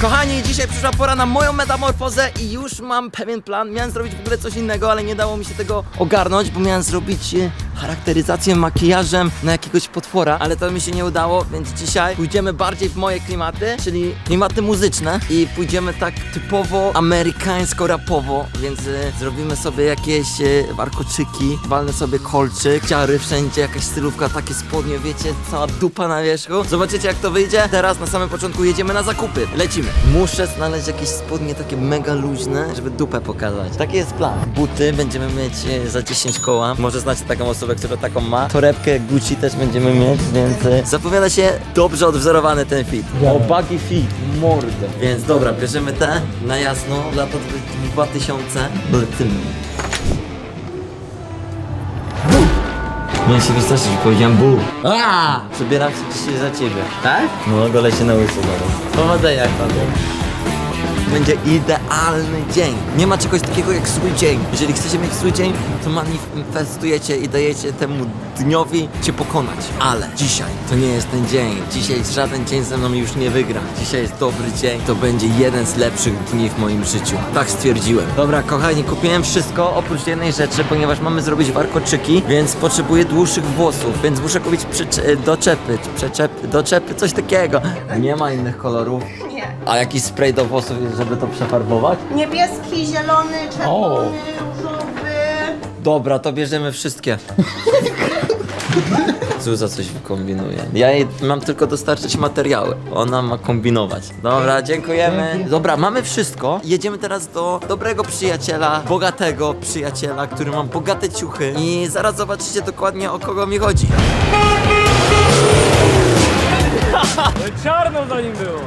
Kochani, dzisiaj przyszła pora na moją metamorfozę i już mam pewien plan. Miałem zrobić w ogóle coś innego, ale nie dało mi się tego ogarnąć, bo miałem zrobić e, charakteryzację makijażem na jakiegoś potwora, ale to mi się nie udało, więc dzisiaj pójdziemy bardziej w moje klimaty, czyli klimaty muzyczne i pójdziemy tak typowo amerykańsko-rapowo, więc e, zrobimy sobie jakieś e, warkoczyki, walnę sobie kolczyk, ciary wszędzie, jakaś stylówka, takie spodnie, wiecie, cała dupa na wierzchu. Zobaczycie jak to wyjdzie. Teraz na samym początku jedziemy na zakupy. Lecimy. Muszę znaleźć jakieś spodnie takie mega luźne, żeby dupę pokazać. Taki jest plan. Buty będziemy mieć e, za 10 koła. Może znacie taką osobę, która taką ma. Torebkę Gucci też będziemy mieć, więc e, zapowiada się dobrze odwzorowany ten fit. O, buggy fit, mordę. Więc dobra, bierzemy te na jasno, lata 2000. Lecimy. Miałem się wystraszyć, powiedziałem bu. Przebieram się dzisiaj za ciebie. Tak? No, gole się na łyso zaraz. Powodzenia, panie. Będzie idealny dzień. Nie ma czegoś takiego jak zły dzień. Jeżeli chcecie mieć zły dzień, to manifestujecie i dajecie temu dniowi cię pokonać. Ale dzisiaj to nie jest ten dzień. Dzisiaj żaden dzień ze mną już nie wygra. Dzisiaj jest dobry dzień. To będzie jeden z lepszych dni w moim życiu. Tak stwierdziłem. Dobra, kochani, kupiłem wszystko oprócz jednej rzeczy, ponieważ mamy zrobić warkoczyki, więc potrzebuję dłuższych włosów, więc muszę kupić przycze- doczepy, przeczepy, doczepy, coś takiego. Nie ma innych kolorów. A jakiś spray do włosów, żeby to przefarbować? Niebieski, zielony, czerwony, różowy. Dobra, to bierzemy wszystkie. Zuza coś wykombinuje. Ja jej mam tylko dostarczyć materiały. Ona ma kombinować. Dobra, dziękujemy. Dobra, mamy wszystko. Jedziemy teraz do dobrego przyjaciela, bogatego przyjaciela, który ma bogate ciuchy. I zaraz zobaczycie dokładnie o kogo mi chodzi. Czarno za nim było.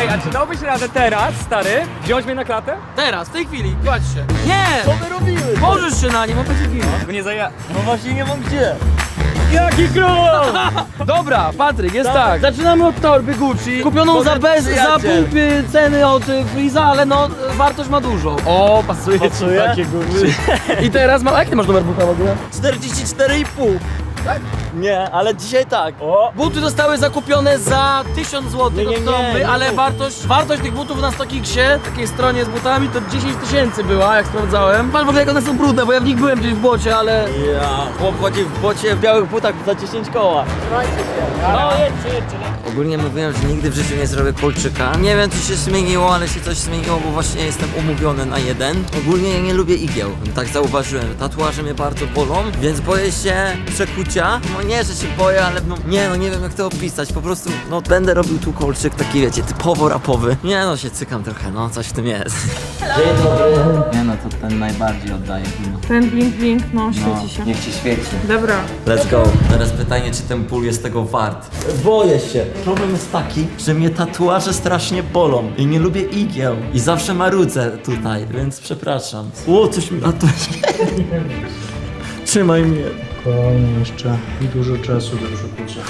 Ej, a czy dałbyś radę teraz, stary, wziąć mnie na klatę? Teraz, w tej chwili, kładź się. Nie! Co my robimy? Możesz się na nim, on będzie ginął. Tylko nie zaja... No właśnie nie mam gdzie. Jaki król! Dobra, Patryk, jest tak. Zaczynamy od torby Gucci, kupioną za, bez, za przyjaciel. pół y, ceny od y, Freeza, ale no y, wartość ma dużą. O, pasuje, Pasuje? ci takie góry. I teraz mam, a jak ty masz numer buta w ogóle? 44,5. Nie, ale dzisiaj tak. O! Buty zostały zakupione za 1000 zł Nie, nie, od nie, torby, nie ale wartość, wartość tych butów na StockXie, takiej stronie z butami, to 10 tysięcy była, jak sprawdzałem. Patrz w ogóle jak one są brudne, bo ja w nich byłem gdzieś w błocie, ale... Ja, chłop chodzi w bocie w białych butach za 10 koła. No jedźcie, jedźcie. Ogólnie mówiłem, że nigdy w życiu nie zrobię kolczyka. Nie wiem, co się zmieniło, ale się coś zmieniło, bo właśnie jestem umówiony na jeden. Ogólnie ja nie lubię igieł. Tak zauważyłem. Tatuaże mnie bardzo bolą, więc boję się przekucia. No nie, że się boję, ale no nie, no nie wiem jak to opisać. Po prostu, no będę robił tu kolczyk taki, wiecie, typowo rapowy. Nie no, się cykam trochę, no coś w tym jest. Dzień dobry. Nie no, to ten najbardziej oddaje chyba. Ten blink blink, no No, świeci się. niech ci świeci. Dobra. Let's go. Teraz pytanie, czy ten ból jest tego wart. Boję się. Problem jest taki, że mnie tatuaże strasznie bolą i nie lubię igieł. I zawsze marudzę tutaj, więc przepraszam. O, coś mi... A to... Trzymaj mnie. Spokojnie, jeszcze dużo czasu do przekucia.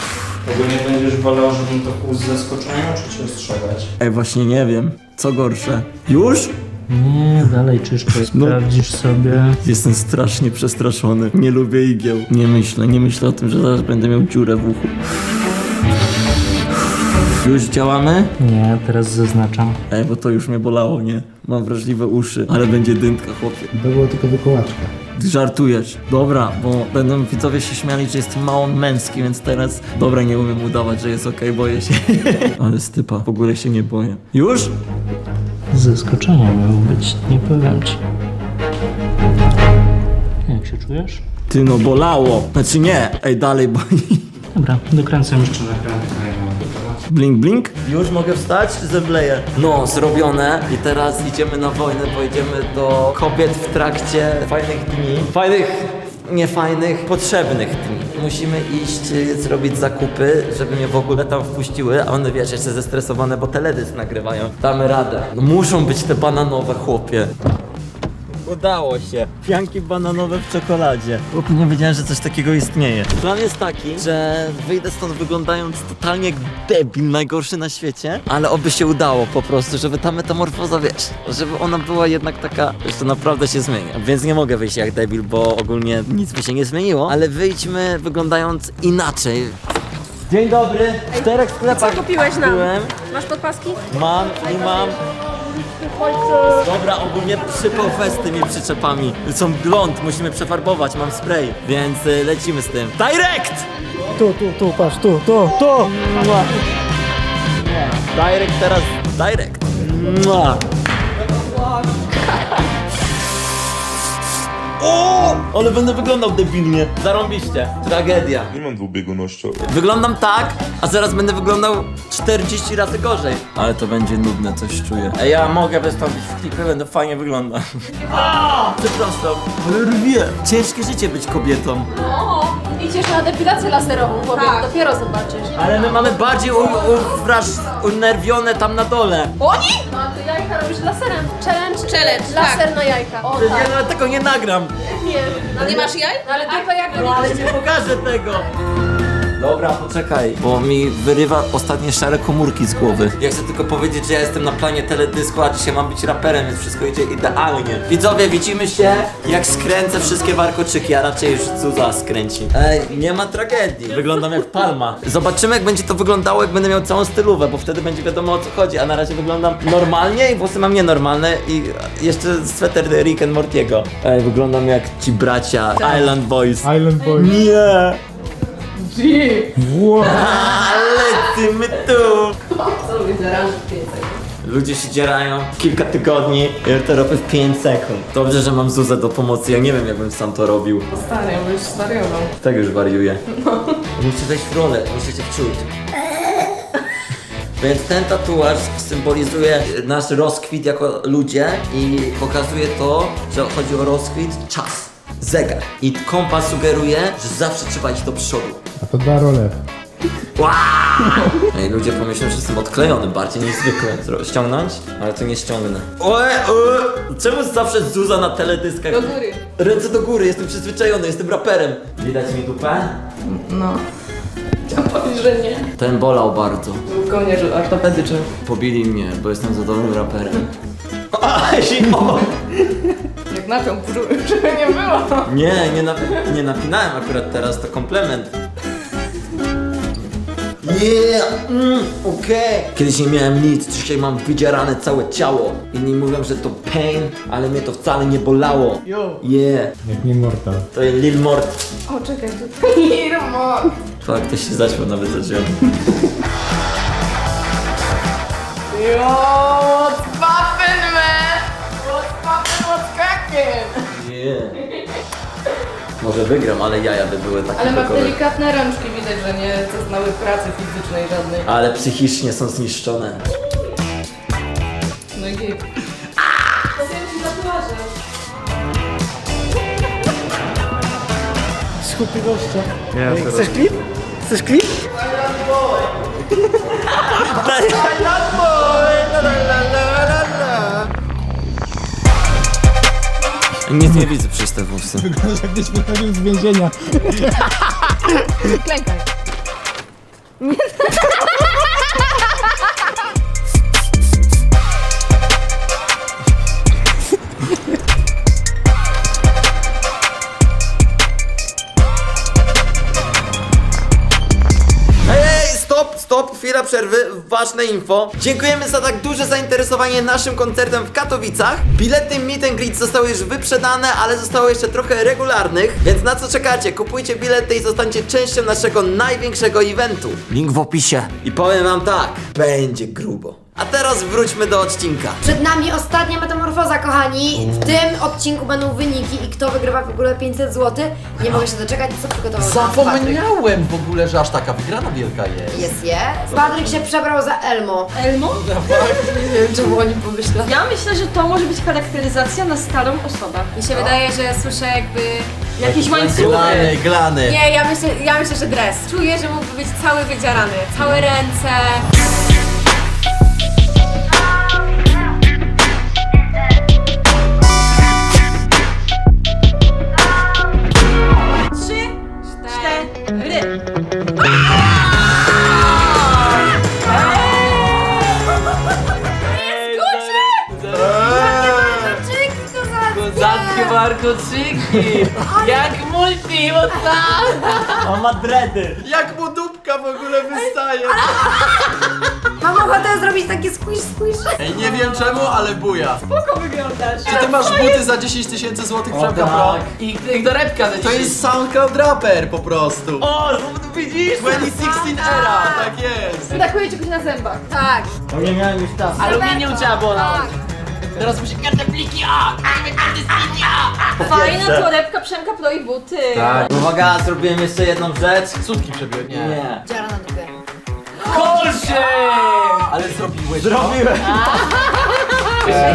Ogólnie będziesz wolał, żebym to kłus z zaskoczenia, czy cię ostrzegać? Ej, właśnie nie wiem. Co gorsze? Już? Nie, dalej czyszczę, sprawdzisz sobie. Jestem strasznie przestraszony. Nie lubię igieł. Nie myślę, nie myślę o tym, że zaraz będę miał dziurę w uchu. Już działamy? Nie, teraz zaznaczam. Ej, bo to już mnie bolało, nie? Mam wrażliwe uszy, ale będzie dynka, chłopie. Było tylko wykołaczka. Żartujesz. Dobra, bo będą widzowie się śmiali, że jestem mało męski, więc teraz... Dobra, nie umiem udawać, że jest okej, boję się. ale stypa, w ogóle się nie boję. Już? Z zaskoczenia miał być, nie powiem ci. Jak się czujesz? Ty no, bolało. Znaczy nie, ej, dalej boli. Dobra, dokręcam jeszcze nakrętkę. Blink, blink. Już mogę wstać, czy zemdleję? No, zrobione. I teraz idziemy na wojnę, pojedziemy do kobiet w trakcie fajnych dni. Fajnych, niefajnych, potrzebnych dni. Musimy iść, y, zrobić zakupy, żeby mnie w ogóle tam wpuściły, a one, wiesz, jeszcze zestresowane, bo teledysk nagrywają. Damy radę. No, muszą być te bananowe, chłopie. Udało się. Pianki bananowe w czekoladzie. Chłopie, nie wiedziałem, że coś takiego istnieje. Plan jest taki, że wyjdę stąd wyglądając totalnie jak debil, najgorszy na świecie, ale oby się udało po prostu, żeby ta metamorfoza, wiesz, żeby ona była jednak taka, że to naprawdę się zmienia. Więc nie mogę wyjść jak debil, bo ogólnie nic by się nie zmieniło, ale wyjdźmy wyglądając inaczej. Dzień dobry. W czterech sklepach Co kupiłeś nam? byłem. Masz podpaski? Mam i mam. Dobra, ogólnie przypał z tymi przyczepami. Są blond, musimy przefarbować, mam spray. Więc y, lecimy z tym. Direct! Tu, tu, tu, patrz, tu, tu, tu! Direct teraz, direct. Mua. O! Ale będę wyglądał debilnie. Zarąbiście. Tragedia. Nie mam dwubiegunościowy. Wyglądam tak, a zaraz będę wyglądał 40 razy gorzej. Ale to będzie nudne, coś czuję. Ej, ja mogę wystąpić w klipie, będę fajnie wyglądał. Przepraszam, ale rwie. Ciężkie życie być kobietą. O, idziesz na depilację laserową, powiem, dopiero zobaczysz. Ale my mamy bardziej u, u, wraż, unerwione tam na dole. Oni? No, ty jajka robisz laserem. Challenge. Challenge, Laser na jajka. O, Ja tak. nawet tego nie nagram. Nie. No nie masz jaj? Ale dupę jak No ale nie pokażę tego. Dobra, poczekaj, bo mi wyrywa ostatnie szare komórki z głowy. Ja chcę tylko powiedzieć, że ja jestem na planie teledysku, a dzisiaj mam być raperem, więc wszystko idzie idealnie. Widzowie, widzimy się, jak skręcę wszystkie warkoczyki, a raczej już Zuza skręci. Ej, nie ma tragedii. Wyglądam jak palma. Zobaczymy, jak będzie to wyglądało, jak będę miał całą stylówę, bo wtedy będzie wiadomo o co chodzi, a na razie wyglądam normalnie i włosy mam nienormalne i jeszcze sweter Rick and Mortiego. Ej, wyglądam jak ci bracia Island Boys. Island Boy. Nie! Wow. Ale ty my tu! Ludzie się dzierają kilka tygodni, ja to robię w 5 sekund. Dobrze, że mam Zuzę do pomocy, ja nie wiem jakbym sam to robił. Stary, ja już zwariował. Tak już wariuję. Muszę wejść w rolę, muszę się wczuć. Więc ten tatuaż symbolizuje nasz rozkwit jako ludzie i pokazuje to, że chodzi o rozkwit, czas, zegar. I kompas sugeruje, że zawsze trzeba iść do przodu. A to da rolę. Ej, ludzie pomyślą, że jestem odklejony bardziej niż zwykle. Zro- Ściągnąć? Ale to nie ściągnę. Oe, oe. Czemu zawsze Zuza na teledyskach? Do góry. Ręce do góry, jestem przyzwyczajony, jestem raperem. Widać mi dupę? No. Chciałam powiedzieć, że nie. Ten bolał bardzo. Kołnierz ortopedyczny. Pobili mnie, bo jestem za dobrym raperem. A, zimno! Jak napiął, żeby nie było. Nie, nie, napi- nie napinałem akurat teraz, to komplement. Yeah, mm, okej. Kiedyś nie miałem nic, dzisiaj mam wydzierane całe ciało. Inni mówią, że to pain, ale mnie to wcale nie bolało. Yeah, Jak nie mortal. to jest Lil Mort. O, czekaj, tu Irmo. Fakt, to się zaśmiał nawet zacząłem. Jo, what's poppin', man? What's poppin', what's crackin'? Yeah. Może wygram, ale jaja by były takie Ale bekowe. delikatne rączki, widać, że nie zaznały pracy fizycznej żadnej. Ale psychicznie są zniszczone. No i git. Powiem ci tatuaże. Skupi gościa. Chcesz klip? Chcesz klip? Nic nie widzę przez te włosy. Wyglądasz jakbyś wychodził z więzienia. Klękaj. chwila przerwy, ważne info. Dziękujemy za tak duże zainteresowanie naszym koncertem w Katowicach. Bilety Meet and Greet zostały już wyprzedane, ale zostało jeszcze trochę regularnych, więc na co czekacie? Kupujcie bilety i zostańcie częścią naszego największego eventu. Link w opisie. I powiem wam tak, będzie grubo. A teraz wróćmy do odcinka. Przed nami ostatnia metamorfoza, kochani. W tym odcinku będą wyniki i kto wygrywa w ogóle 500 zł. Nie mogę się doczekać, co przygotował dla nas Patryk. Zapomniałem w ogóle, że aż taka wygrana wielka jest. Jest je. Patryk się przebrał za Elmo. Elmo? Nie wiem, czemu oni pomyśleli. Ja myślę, że to może być charakteryzacja na starą osobę. Mi się wydaje, że słyszę jakby jakieś łańcuchy. Glany, glany. Nie, ja myślę, ja myślę, że dres. Czuję, że mógłby być cały wydzierany. Całe ręce. Warkoczyki! Jak multi, mocna! On ma dredy. Jak mu dupka w ogóle wystaje. Mam ochotę zrobić takie squish squish. Ej, nie wiem czemu, ale buja. Spoko wyglądasz. Czy ty masz buty za 10 tysięcy złotych Przemka Pro? I, I do repka To jest SoundCloud Rapper po prostu. O, widzisz? 2016 era, tak jest. Brakuje czegoś na zębach. Tak. O nie miałem już czasu. Aluminium trzeba było Tak. Teraz musi kartę pliki, a! Fajna torebka Przemka Pro i buty. Tak. Uwaga, zrobiłem jeszcze jedną rzecz. Sutki przebiłem. Nie. Nie. Dziara na dupie. Kolszy! Ale zrobiłeś Zrobiłem.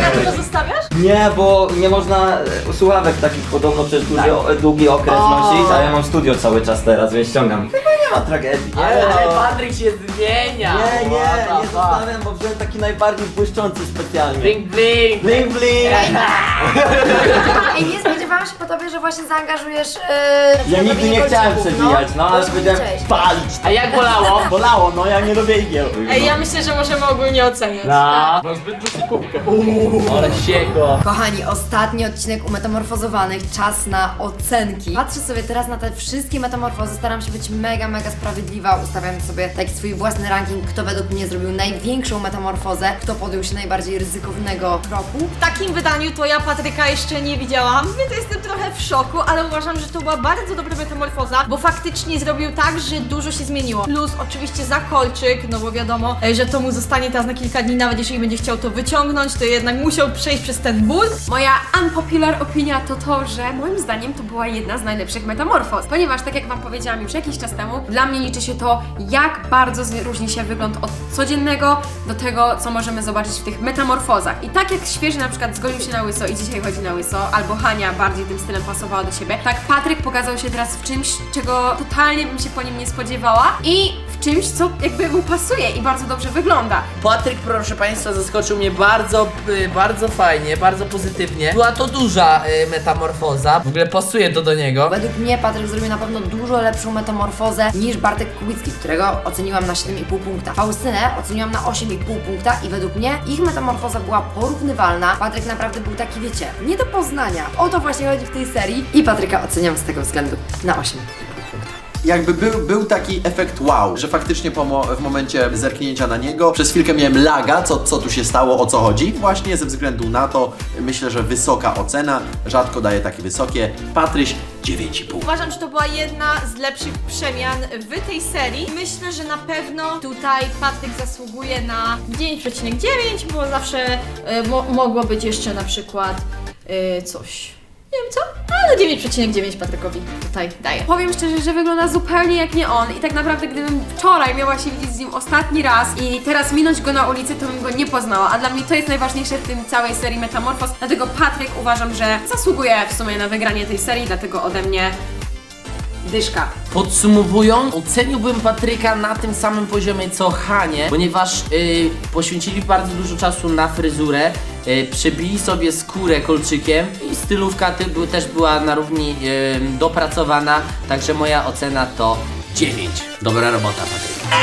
Na to zostawiasz? Nie, bo nie można e, słuchawek takich podobno przez długi, Tak. długi okres nosić, a ja mam studio cały czas teraz, więc ściągam. Chyba nie ma tragedii. Ale, ale. Patryk się zmienia! nie, zostawiam, bo wziąłem taki najbardziej błyszczący specjalnie. Bling bling! Bling bling! Ej, nie spodziewałam się po tobie, że właśnie zaangażujesz. Yy, Ja nigdy nie chciałem przebijać, no ale powiedziałem Cześć. palić. A jak bolało? Bolało, no ja nie lubię igieł. Ej, ja myślę, że możemy ogólnie oceniać. No. Ale sieko! Kochani, ostatni odcinek u Metamorfozowanych, czas na ocenki. Patrzę sobie teraz na te wszystkie metamorfozy, staram się być mega, mega sprawiedliwa, ustawiam sobie taki swój własny ranking, kto według mnie zrobił największą metamorfozę, kto podjął się najbardziej ryzykownego kroku. W takim wydaniu to ja Patryka jeszcze nie widziałam, więc jestem trochę w szoku, ale uważam, że to była bardzo dobra metamorfoza, bo faktycznie zrobił tak, że dużo się zmieniło. Plus oczywiście zakolczyk, no bo wiadomo, e, że to mu zostanie teraz na kilka dni, nawet jeżeli będzie chciał to wyciągnąć, to jednak musiał przejść przez ten ból. Moja unpopular opinia to to, że moim zdaniem to była jedna z najlepszych metamorfoz. Ponieważ, tak jak Wam powiedziałam już jakiś czas temu, dla mnie liczy się to, jak bardzo różni się wygląd od codziennego do tego, co możemy zobaczyć w tych metamorfozach. I tak jak świeży na przykład zgolił się na łyso i dzisiaj chodzi na łyso, albo Hania bardziej tym stylem pasowała do siebie, tak Patryk pokazał się teraz w czymś, czego totalnie bym się po nim nie spodziewała. I w czymś, co jakby mu pasuje i bardzo dobrze wygląda. Patryk, proszę Państwa, zaskoczył mnie bardzo, y, bardzo fajnie, bardzo pozytywnie. Była to duża y, metamorfoza, w ogóle pasuje to do niego. Według mnie Patryk zrobił na pewno dużo lepszą metamorfozę niż Bartek Kubicki, którego oceniłam na 7,5 punkta. Faustynę oceniłam na 8,5 punkta i według mnie ich metamorfoza była porównywalna. Patryk naprawdę był taki, wiecie, nie do poznania. O to właśnie chodzi w tej serii i Patryka oceniam z tego względu na 8. Jakby był, był taki efekt wow, że faktycznie w momencie zerknięcia na niego przez chwilkę miałem laga, co, co tu się stało, o co chodzi. Właśnie ze względu na to myślę, że wysoka ocena, rzadko daje takie wysokie. Patryś 9,5. Uważam, że to była jedna z lepszych przemian w tej serii. Myślę, że na pewno tutaj Patryk zasługuje na 9,9, bo zawsze e, mo mogło być jeszcze na przykład e, coś. Nie wiem co, ale 9,9 Patrykowi tutaj daję. Powiem szczerze, że wygląda zupełnie jak nie on. I tak naprawdę gdybym wczoraj miała się widzieć z nim ostatni raz i teraz minąć go na ulicy, to bym go nie poznała, a dla mnie to jest najważniejsze w tym całej serii Metamorfoz, dlatego Patryk uważam, że zasługuje w sumie na wygranie tej serii, dlatego ode mnie dyszka. Podsumowując, oceniłbym Patryka na tym samym poziomie co Hanie, ponieważ y, poświęcili bardzo dużo czasu na fryzurę, y, przebili sobie skórę kolczykiem i stylówka też była na równi y, dopracowana, także moja ocena to 9. Dobra robota Patryka.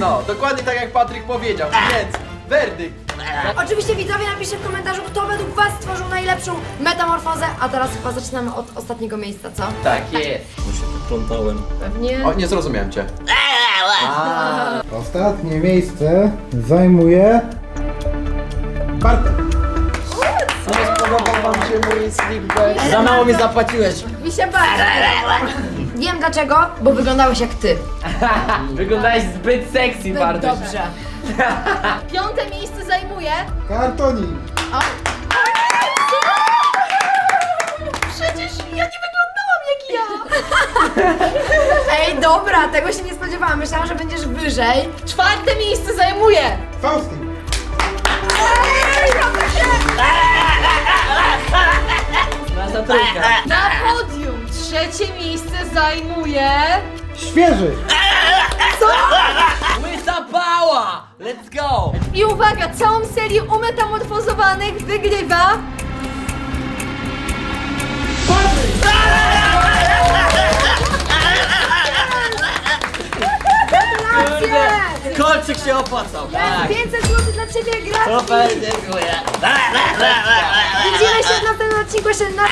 No, dokładnie tak jak Patryk powiedział, więc werdykt. Oczywiście widzowie napiszcie w komentarzu, kto według Was stworzył najlepszą metamorfozę, a teraz chyba zaczynamy od ostatniego miejsca, co? Tak jest. Pewnie. O, nie zrozumiałem cię. Ostatnie miejsce zajmuje... Bartek. Wam się mój? Za mało mi zapłaciłeś. Mi się bardzo Wiem dlaczego, bo wyglądałeś jak Ty. Wyglądałeś zbyt sexy bardzo. Dobrze. Piąte miejsce zajmuje Kartonik. Przecież ja nie wyglądałam jak ja! Ej, dobra, tego się nie spodziewałam. Myślałam, że będziesz wyżej. Czwarte miejsce zajmuje Faustin. Nasza trójka. na podium. Trzecie miejsce zajmuje Świeży. Łysa pała! Let's go! i uwaga, całą serię umetamorfozowanych wygrywa Kolczyk się opłacał. Tak. 500 zł dla Ciebie, gratuluję. Super, dziękuję. Widzimy się w następnym odcinku jeszcze na